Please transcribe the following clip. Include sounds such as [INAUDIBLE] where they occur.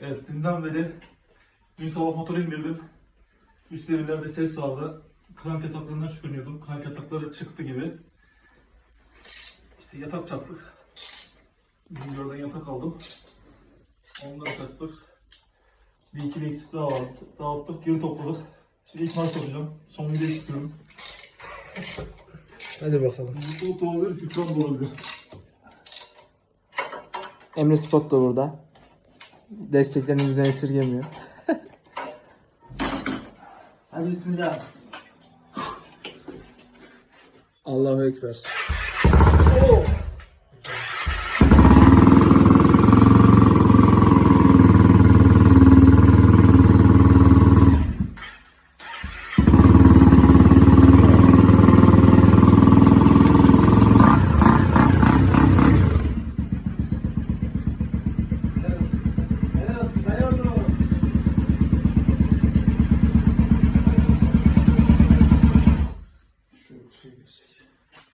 Evet dünden beri dün sabah motoru indirdim. Üst devirlerde ses vardı. Krank yataklarından şüpheleniyordum. Krank yatakları çıktı gibi. İşte yatak çaktık. Bingöl'den yatak aldım. Onları çaktık. Bir iki bir eksik daha vardı. Dağıttık, geri topladık. Şimdi ilk marş yapacağım. Son videoyu çıkıyorum. [LAUGHS] Hadi bakalım. Mutluluk doğabilir, hükran doğabilir. Emre Spot da burada. Desteklerini bizden esirgemiyor. Hadi bismillah. Allahu Ekber. ঠিক আছে